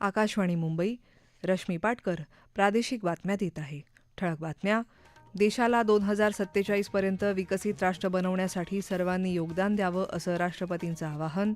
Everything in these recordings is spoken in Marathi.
आकाशवाणी मुंबई रश्मी पाटकर प्रादेशिक बातम्या देत आहे. ठळक बातम्या. देशाला दोन हजार सत्तेचाळीसपर्यंत विकसित राष्ट्र बनवण्यासाठी सर्वांनी योगदान द्यावं असं राष्ट्रपतींचं आवाहन.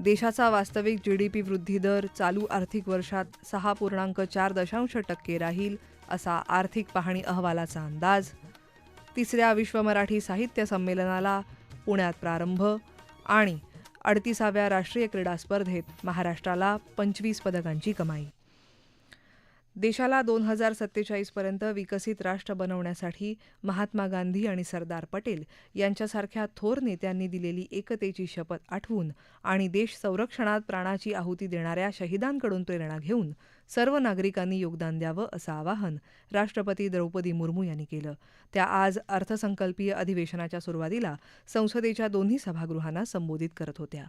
देशाचा वास्तविक जीडीपी वृद्धी दर चालू आर्थिक वर्षात सहा पूर्णांक चार दशांश टक्के राहील असा आर्थिक पाहणी अहवालाचा अंदाज. तिसऱ्या विश्व मराठी साहित्य संमेलनाला पुण्यात प्रारंभ आणि अडतीसाव्या राष्ट्रीय क्रीडा स्पर्धेत महाराष्ट्राला पंचवीस पदकांची कमाई. देशाला दोन हजार सत्तेचाळीसपर्यंत विकसित राष्ट्र बनवण्यासाठी महात्मा गांधी आणि सरदार पटेल यांच्यासारख्या थोर नेत्यांनी दिलेली एकतेची शपथ आठवून आणि देश संरक्षणात प्राणाची आहुती देणाऱ्या शहीदांकडून प्रेरणा घेऊन सर्व नागरिकांनी योगदान द्यावं असं आवाहन राष्ट्रपती द्रौपदी मुर्मू यांनी केलं. त्या आज अर्थसंकल्पीय अधिवेशनाच्या सुरुवातीला संसदेच्या दोन्ही सभागृहांना संबोधित करत होत्या.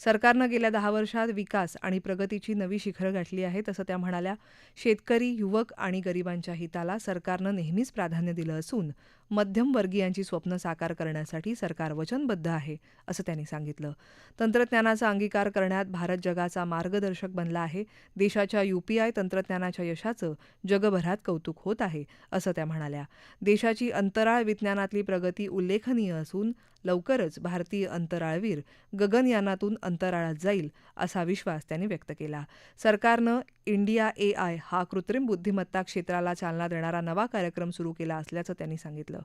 सरकारनं गेल्या दहा वर्षात विकास आणि प्रगतीची नवी शिखरं गाठली आहेत असं त्या म्हणाल्या. शेतकरी युवक आणि गरिबांच्या हिताला सरकारनं नेहमीच प्राधान्य दिलं असून मध्यमवर्गीयांची स्वप्न साकार करण्यासाठी सरकार वचनबद्ध आहे असं त्यांनी सांगितलं. तंत्रज्ञानाचा अंगीकार करण्यात भारत जगाचा मार्गदर्शक बनला आहे. देशाच्या युपीआय तंत्रज्ञानाच्या यशाचं जगभरात कौतुक होत आहे असं त्या म्हणाल्या. देशाची अंतराळ विज्ञानातली प्रगती उल्लेखनीय असून लवकरच भारतीय अंतराळवीर गगनयानातून अंतराळात जाईल असा विश्वास त्यांनी व्यक्त केला. सरकारनं इंडिया ए आय हा कृत्रिम बुद्धिमत्ता क्षेत्राला चालना देणारा नवा कार्यक्रम सुरू केला असल्याचं त्यांनी सांगितलं.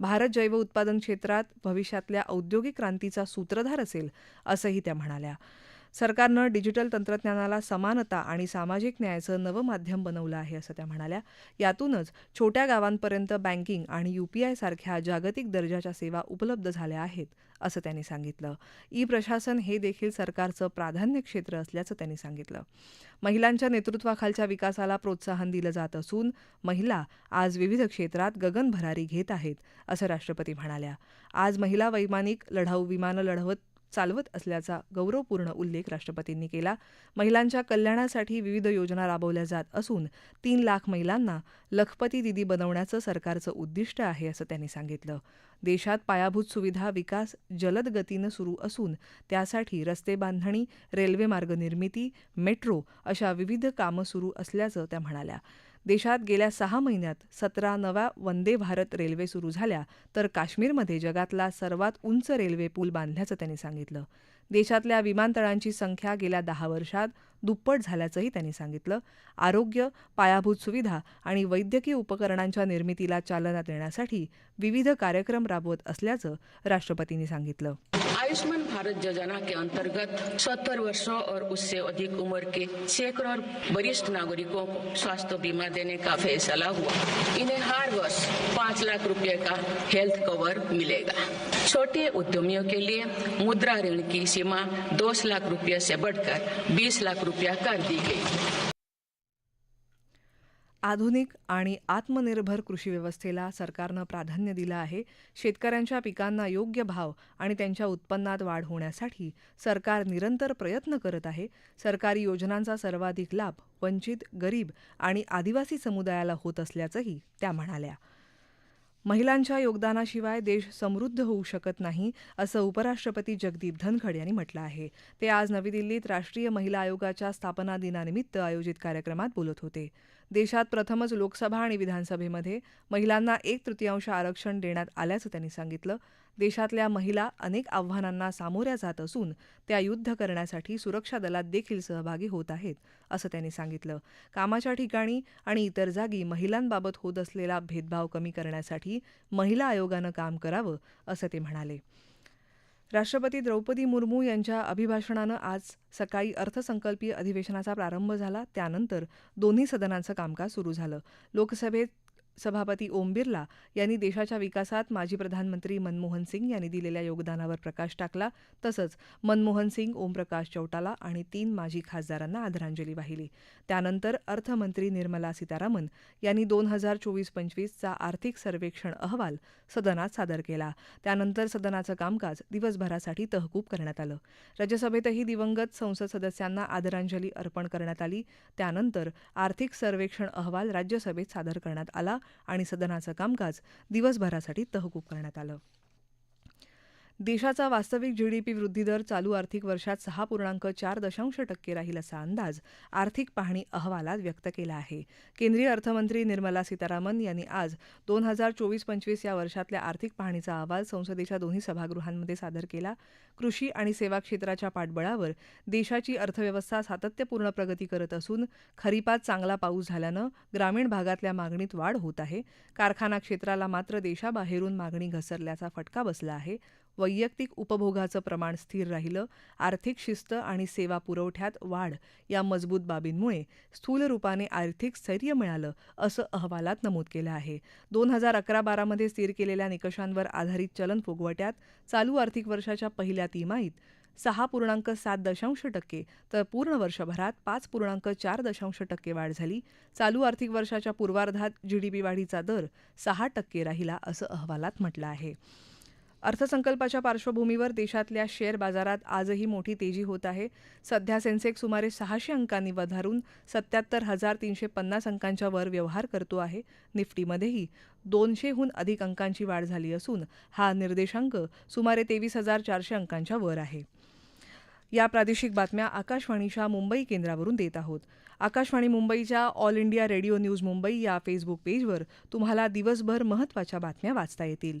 भारत जैव उत्पादन क्षेत्रात भविष्यातल्या औद्योगिक क्रांतीचा सूत्रधार असेल असंही त्या म्हणाल्या. सरकारनं डिजिटल तंत्रज्ञानाला समानता आणि सामाजिक न्यायाचं नवं माध्यम बनवलं आहे असं त्या म्हणाल्या. यातूनच छोट्या गावांपर्यंत बँकिंग आणि यूपीआय सारख्या जागतिक दर्जाच्या सेवा उपलब्ध झाल्या आहेत असं त्यांनी सांगितलं. ई प्रशासन हे देखील सरकारचं प्राधान्य क्षेत्र असल्याचं त्यांनी सांगितलं. महिलांच्या नेतृत्वाखालच्या विकासाला प्रोत्साहन दिलं जात असून महिला आज विविध क्षेत्रात गगनभरारी घेत आहेत असं राष्ट्रपती म्हणाल्या. आज महिला वैमानिक लढाऊ विमानं लढवत चालवत असल्याचा गौरवपूर्ण उल्लेख राष्ट्रपतींनी केला. महिलांच्या कल्याणासाठी विविध योजना राबवल्या जात असून तीन लाख महिलांना लखपती दिदी बनवण्याचं सरकारचं उद्दिष्ट आहे असं त्यांनी सांगितलं. देशात पायाभूत सुविधा विकास जलद गतीनं सुरू असून त्यासाठी रस्ते बांधणी रेल्वे मार्ग निर्मिती मेट्रो अशा विविध कामं सुरू असल्याचं त्या म्हणाल्या. देशात गेल्या सहा महिन्यात सतरा नव्या वंदे भारत रेल्वे सुरू झाल्या तर काश्मीरमध्ये जगातला सर्वात उंच रेल्वे पूल बांधल्याचं त्यांनी सांगितलं. देशातल्या विमानतळांची संख्या गेल्या दहा वर्षात दुप्पट झाल्याचंही त्यांनी सांगितलं. आरोग्य पायाभूत सुविधा आणि वैद्यकीय उपकरणांच्या निर्मितीला चालना देण्यासाठी विविध कार्यक्रम राबवत असल्याचं राष्ट्रपतींनी सांगितलं. आयुष्मान भारत योजना के अंतर्गत सत्तर वर्षों और उससे अधिक उम्र के सैकड़ों वरिष्ठ नागरिकों को स्वास्थ्य बीमा देने का फैसला हुआ। इन्हें हर वर्ष पाँच लाख रुपए का हेल्थ कवर मिलेगा। छोटे उद्यमियों के लिए मुद्रा ऋण की सीमा दो लाख रुपए से बढ़कर बीस लाख रुपया कर दी गई। आधुनिक आणि आत्मनिर्भर कृषी व्यवस्थेला सरकारनं प्राधान्य दिलं आहे. शेतकऱ्यांच्या पिकांना योग्य भाव आणि त्यांच्या उत्पन्नात वाढ होण्यासाठी सरकार निरंतर प्रयत्न करत आहे. सरकारी योजनांचा सर्वाधिक लाभ वंचित गरीब आणि आदिवासी समुदायाला होत असल्याचंही त्या म्हणाल्या. महिलांच्या योगदानाशिवाय देश समृद्ध होऊ शकत नाही असं उपराष्ट्रपती जगदीप धनखड यांनी म्हटलं आहे. ते आज नवी दिल्लीत राष्ट्रीय महिला आयोगाच्या स्थापना दिनानिमित्त आयोजित कार्यक्रमात बोलत होते. देशात प्रथमच लोकसभा आणि विधानसभेमध्ये महिलांना एक तृतीयांश आरक्षण देण्यात आल्याचं त्यांनी सांगितलं. देशातल्या महिला अनेक आव्हानांना सामोऱ्या जात असून त्या युद्ध करण्यासाठी सुरक्षा दलात देखील सहभागी होत आहेत असं त्यांनी सांगितलं. कामाच्या ठिकाणी आणि इतर जागी महिलांबाबत होत असलेला भेदभाव कमी करण्यासाठी महिला आयोगानं काम करावं असं ते म्हणाले. राष्ट्रपती द्रौपदी मुर्मू यांच्या अभिभाषणानं आज सकाळी अर्थसंकल्पीय अधिवेशनाचा प्रारंभ झाला. त्यानंतर दोन्ही सदनांचं कामकाज सुरू झालं. लोकसभेत सभापती ओम बिर्ला यांनी देशाच्या विकासात माजी प्रधानमंत्री मनमोहन सिंग यांनी दिलेल्या योगदानावर प्रकाश टाकला. तसंच मनमोहन सिंग ओमप्रकाश चौटाला आणि तीन माजी खासदारांना आदरांजली वाहिली. त्यानंतर अर्थमंत्री निर्मला सीतारामन यांनी दोन हजार चोवीस पंचवीसचा आर्थिक सर्वेक्षण अहवाल सदनात सादर केला. त्यानंतर सदनाचं कामकाज दिवसभरासाठी तहकूब करण्यात आलं. राज्यसभेतही दिवंगत संसद सदस्यांना आदरांजली अर्पण करण्यात आली. त्यानंतर आर्थिक सर्वेक्षण अहवाल राज्यसभेत सादर करण्यात आला. आणि सदनाचं कामकाज दिवसभरासाठी तहकूब करण्यात आलं. देशाचा वास्तविक जीडीपी वृद्धीदर चालू आर्थिक वर्षात सहा पूर्णांक चार दशांश टक्के राहील असा अंदाज आर्थिक पाहणी अहवालात व्यक्त केला आहे. केंद्रीय अर्थमंत्री निर्मला सीतारामन यांनी आज दोन हजार चोवीस पंचवीस या वर्षातल्या आर्थिक पाहणीचा अहवाल संसदेच्या दोन्ही सभागृहांमध्ये सादर केला. कृषी आणि सेवा क्षेत्राच्या पाठबळावर देशाची अर्थव्यवस्था सातत्यपूर्ण प्रगती करत असून खरीपात चांगला पाऊस झाल्यानं ग्रामीण भागातल्या मागणीत वाढ होत आहे. कारखाना क्षेत्राला मात्र देशाबाहेरून मागणी घसरल्याचा फटका बसला आहे. वैयक्तिक उपभोगाचं प्रमाण स्थिर राहिलं आर्थिक शिस्त आणि सेवा पुरवठ्यात वाढ या मजबूत बाबींमुळे स्थूल रूपाने आर्थिक स्थैर्य मिळालं असं अहवालात नमूद केलं आहे. दोन हजार अकरा बारामध्ये स्थिर केलेल्या निकषांवर आधारित चलन फुगवट्यात चालू आर्थिक वर्षाच्या पहिल्या तिमाहीत सहा पूर्णांक सात दशांश टक्के तर पूर्ण वर्षभरात पाच पूर्णांक चार दशांश टक्के वाढ झाली. चालू आर्थिक वर्षाच्या पूर्वार्धात जीडीपी वाढीचा दर सहा टक्के राहिला असं अहवालात म्हटलं आहे. अर्थसंकल्पाच्या पार्श्वभूमीवर देशातल्या शेअर बाजारात आजही मोठी तेजी होत आहे. सध्या सेन्सेक्स सुमारे सहाशे अंकांनी वधारून सत्याहत्तर हजार तीनशे पन्नास अंकांच्या वर व्यवहार करतो आहे. निफ्टीमध्येही दोनशेहून अधिक अंकांची वाढ झाली असून हा निर्देशांक सुमारे तेवीस हजार चारशे अंकांच्या वर आहे. या प्रादेशिक बातम्या आकाशवाणीच्या मुंबई केंद्रावरून देत आहोत. आकाशवाणी मुंबईच्या All India radio news Mumbai या फेसबुक पेजवर तुम्हाला दिवसभर महत्त्वाच्या बातम्या वाचता येतील.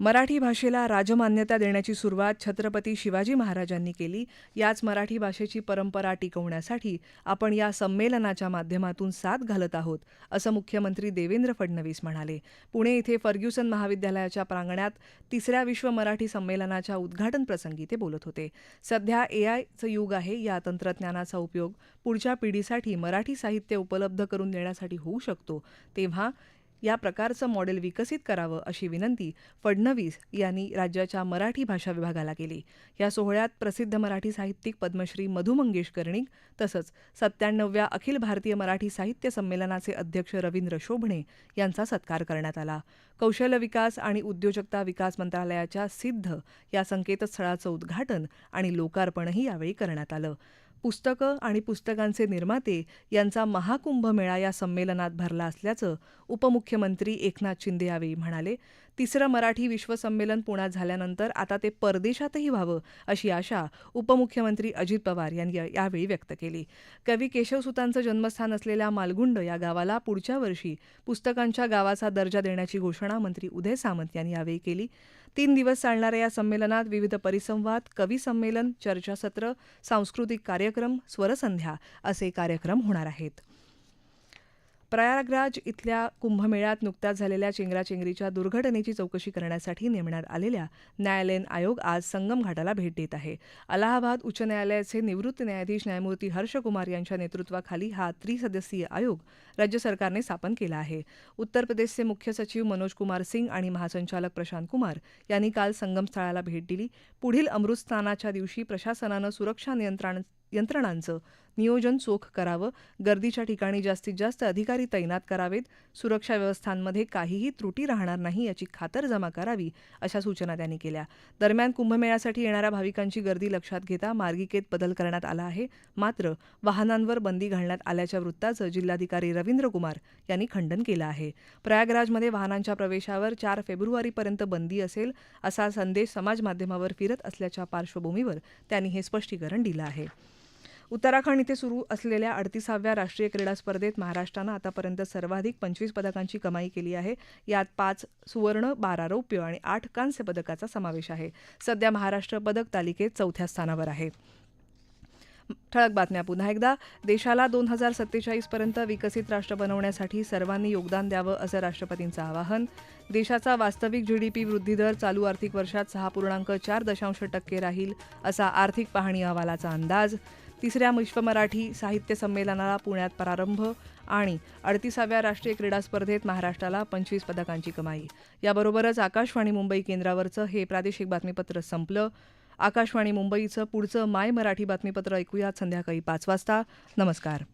मराठी भाषेला राजमान्यता देण्याची सुरुवात छत्रपती शिवाजी महाराजांनी केली. याच मराठी भाषेची परंपरा टिकवण्यासाठी आपण या संमेलनाच्या माध्यमातून साथ घालत आहोत असं मुख्यमंत्री देवेंद्र फडणवीस म्हणाले. पुणे इथे फर्ग्युसन महाविद्यालयाच्या प्रांगणात तिसऱ्या विश्व मराठी संमेलनाच्या उद्घाटन प्रसंगी ते बोलत होते. सध्या एआयचं युग आहे या तंत्रज्ञानाचा उपयोग पुढच्या पिढीसाठी मराठी साहित्य उपलब्ध करून देण्यासाठी होऊ शकतो. तेव्हा या प्रकारचं मॉडेल विकसित करावं अशी विनंती फडणवीस यांनी राज्याच्या मराठी भाषा विभागाला केली. या सोहळ्यात प्रसिद्ध मराठी साहित्यिक पद्मश्री मधु मंगेश कर्णिक तसंच सत्त्याण्णवव्या अखिल भारतीय मराठी साहित्य संमेलनाचे अध्यक्ष रवींद्र शोभणे यांचा सत्कार करण्यात आला. कौशल्य विकास आणि उद्योजकता विकास मंत्रालयाच्या सिद्ध या संकेतस्थळाचं उद्घाटन आणि लोकार्पणही यावेळी करण्यात आलं. पुस्तकं आणि पुस्तकांचे निर्माते यांचा महाकुंभमेळा या संमेलनात भरला असल्याचं उपमुख्यमंत्री एकनाथ शिंदे यावेळी म्हणाले. तिसरं मराठी विश्वसंमेलन पुण्यात झाल्यानंतर आता ते परदेशातही व्हावं अशी आशा उपमुख्यमंत्री अजित पवार यांनी यावेळी व्यक्त केली. कवी केशवसुतांचं जन्मस्थान असलेल्या मालगुंड या गावाला पुढच्या वर्षी पुस्तकांच्या गावाचा दर्जा देण्याची घोषणा मंत्री उदय सामंत यांनी यावेळी केली. तीन दिवस चालणाऱ्या या संमेलनात विविध परिसंवाद कवी संमेलन चर्चासत्र सांस्कृतिक कार्यक्रम स्वरसंध्या असे कार्यक्रम होणार आहेत. प्रयागराज इथल्या कुंभमेळ्यात नुकत्याच झालेल्या चेंगराचेंगरीच्या दुर्घटनेची चौकशी करण्यासाठी नेमण्यात आलेल्या न्यायालयीन आयोग आज संगम घाटाला भेट देत आहे. अलाहाबाद उच्च न्यायालयाचे निवृत्त न्यायाधीश न्यायमूर्ती हर्ष कुमार यांच्या नेतृत्वाखाली हा त्रिसदस्यीय आयोग राज्य सरकारने स्थापन केला आहे. उत्तर प्रदेशचे मुख्य सचिव मनोज कुमार सिंग आणि महासंचालक प्रशांत कुमार यांनी काल संगमस्थळाला भेट दिली. पुढील अमृतस्नानाच्या दिवशी प्रशासनानं सुरक्षा नियंत्रण यंत्रणांचं नियोजन चोख करावं. गर्दीच्या ठिकाणी जास्तीत जास्त अधिकारी तैनात करावेत. सुरक्षा व्यवस्थांमध्ये काहीही त्रुटी राहणार नाही याची खातरजमा करावी अशा सूचना त्यांनी केल्या. दरम्यान कुंभमेळ्यासाठी येणाऱ्या भाविकांची गर्दी लक्षात घेता मार्गिकेत बदल करण्यात आला आहे. मात्र वाहनांवर बंदी घालण्यात आल्याच्या वृत्ताचं जिल्हाधिकारी रवींद्र कुमार यांनी खंडन केलं आहे. प्रयागराजमध्ये वाहनांच्या प्रवेशावर चार फेब्रुवारीपर्यंत बंदी असेल असा संदेश समाजमाध्यमावर फिरत असल्याच्या पार्श्वभूमीवर त्यांनी हे स्पष्टीकरण दिलं आहे. उत्तराखंड इथे सुरू असलेल्या अडतीसाव्या राष्ट्रीय क्रीडा स्पर्धेत महाराष्ट्रानं आतापर्यंत सर्वाधिक पंचवीस पदकांची कमाई केली आहे. यात पाच सुवर्ण बारा रौप्य आणि आठ कांस्य पदकाचा समावेश आहे. सध्या महाराष्ट्र पदक तालिकेत चौथ्या स्थानावर आहे. ठळक बातम्या पुन्हा एकदा. देशाला दोन हजार सत्तेचाळीसपर्यंत विकसित राष्ट्र बनवण्यासाठी सर्वांनी योगदान द्यावं असं राष्ट्रपतींचं आवाहन. देशाचा वास्तविक जीडीपी वृद्धीदर चालू आर्थिक वर्षात सहा पूर्णांक चार दशांश टक्के राहील असा आर्थिक पाहणी अहवालाचा अंदाज. तिसऱ्या विश्व मराठी साहित्य संमेलनाला पुण्यात प्रारंभ आणि अडतीसाव्या राष्ट्रीय क्रीडा स्पर्धेत महाराष्ट्राला पंचवीस पदकांची कमाई. याबरोबरच आकाशवाणी मुंबई केंद्रावरचं हे प्रादेशिक बातमीपत्र संपलं. आकाशवाणी मुंबईचं पुढचं माय मराठी बातमीपत्र ऐकूयात संध्याकाळी पाच वाजता. नमस्कार.